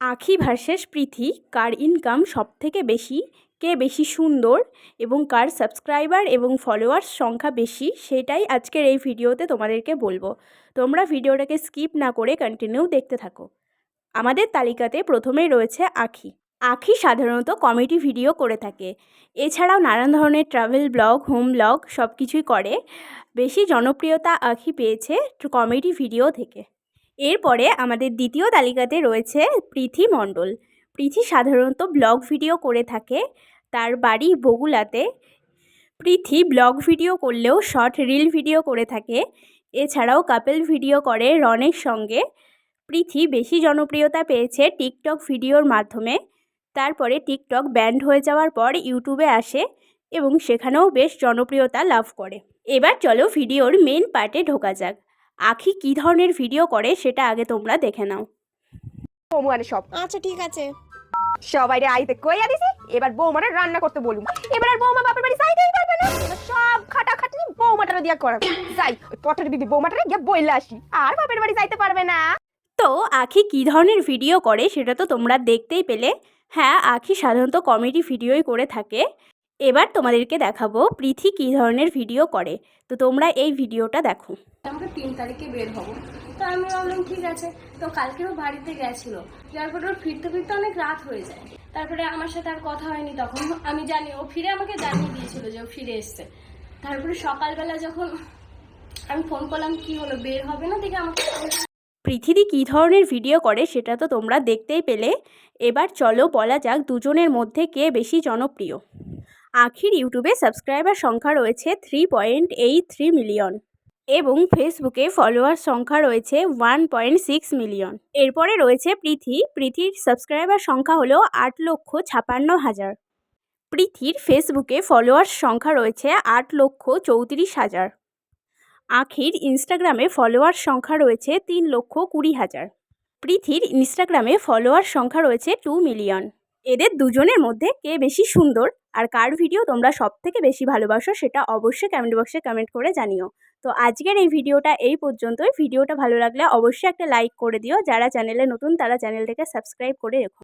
আখি ভার্সেস প্রীতি কার ইনকাম সবথেকে বেশি, কে বেশি সুন্দর এবং কার সাবস্ক্রাইবার এবং ফলোয়ার্স সংখ্যা বেশি, সেটাই আজকের এই ভিডিওতে তোমাদেরকে বলব। তোমরা ভিডিওটাকে স্কিপ না করে কন্টিনিউ দেখতে থাকো। আমাদের তালিকাতে প্রথমেই রয়েছে আখি। আখি সাধারণত কমেডি ভিডিও করে থাকে। এছাড়াও নানান ধরনের ট্রাভেল ব্লগ হোম ব্লগ সব কিছুই করে। বেশি জনপ্রিয়তা আখি পেয়েছে কমেডি ভিডিও থেকে। এরপরে আমাদের দ্বিতীয় তালিকাতে রয়েছে পৃথি মণ্ডল। পৃথি সাধারণত ব্লগ ভিডিও করে থাকে, তার বাড়ি বগুলাতে। পৃথি ব্লগ ভিডিও করলেও শর্ট রিল ভিডিও করে থাকে, এছাড়াও কাপেল ভিডিও করে রনের সঙ্গে। পৃথি বেশি জনপ্রিয়তা পেয়েছে টিকটক ভিডিওর মাধ্যমে, তারপরে টিকটক ব্যান্ড হয়ে যাওয়ার পর ইউটিউবে আসে এবং সেখানেও বেশ জনপ্রিয়তা লাভ করে। এবার চলো ভিডিওর মেন পার্টে ঢোকা যাক। আখি কী ধরনের ভিডিও করে সেটা আগে তোমরা দেখে নাও। বৌমানে সব। আচ্ছা ঠিক আছে। সবাই রে আইতে কইয়া দিছি এবার বৌমারে রান্না করতে বলুম। এবার আর বৌমা বাপের বাড়ি যাইতেই পারবে না। এবার সব খাটাখাটি বৌমাটারে দিয়া করাবো। যাই ওই পটের বিবি বৌমাটারে গিয়ে বইলা আসি। আর বাপের বাড়ি যাইতে পারবে না। তো আখি কী ধরনের ভিডিও করে সেটা তো তোমরা দেখতেই পেলে। হ্যাঁ আখি সাধারণত কমেডি ভিডিওই করে থাকে। এবার তোমাদেরকে দেখাবো প্রীতি কী ধরনের ভিডিও করে। তো তোমরা এই ভিডিওটা দেখো। আমরা তিন তারিখে বের হব। তো আমি ভাবলাম ঠিক আছে। তো কালকেও বাড়িতে গেছিল। যার পরে ওর ফিরতে ফিরতে অনেক রাত হয়ে যায়। তারপরে আমার সাথে আর কথা হয়নি তখন। আমি জানি ও ফিরে আমাকে জানিয়ে দিয়েছিল যে ও ফিরে এসছে। তারপরে সকালবেলা যখন আমি ফোন করলাম কি হলো বের হবে না? দেখে আমাকে পৃথিবী কী ধরনের ভিডিও করে সেটা তো তোমরা দেখতেই পেলে। এবার চলো বলা যাক দুজনের মধ্যে কে বেশি জনপ্রিয়। আখির ইউটিউবে সাবস্ক্রাইবার সংখ্যা রয়েছে three point eight three million এবং ফেসবুকে ফলোয়ার সংখ্যা রয়েছে ওয়ান পয়েন্ট সিক্স মিলিয়ন এরপরে রয়েছে প্রীতি। প্রীতির সাবস্ক্রাইবার সংখ্যা হলো আট লক্ষ ছাপান্ন হাজার। প্রীতির ফেসবুকে ফলোয়ার্স সংখ্যা রয়েছে আট লক্ষ চৌত্রিশ হাজার। আখির ইনস্টাগ্রামে ফলোয়ার সংখ্যা রয়েছে তিন লক্ষ কুড়ি হাজার। প্রীতির ইনস্টাগ্রামে ফলোয়ার সংখ্যা রয়েছে টু মিলিয়ন এদের দুজনের মধ্যে কে বেশি সুন্দর আর কার ভিডিও তোমরা সব থেকে বেশি ভালোবাসো সেটা অবশ্যই কমেন্ট বক্সে কমেন্ট করে জানিও। তো আজকের এই ভিডিওটা এই পর্যন্তই। ভিডিওটা ভালো লাগলে অবশ্যই একটা লাইক করে দিও। যারা চ্যানেলে নতুন তারা চ্যানেলটাকে সাবস্ক্রাইব করে রেখো।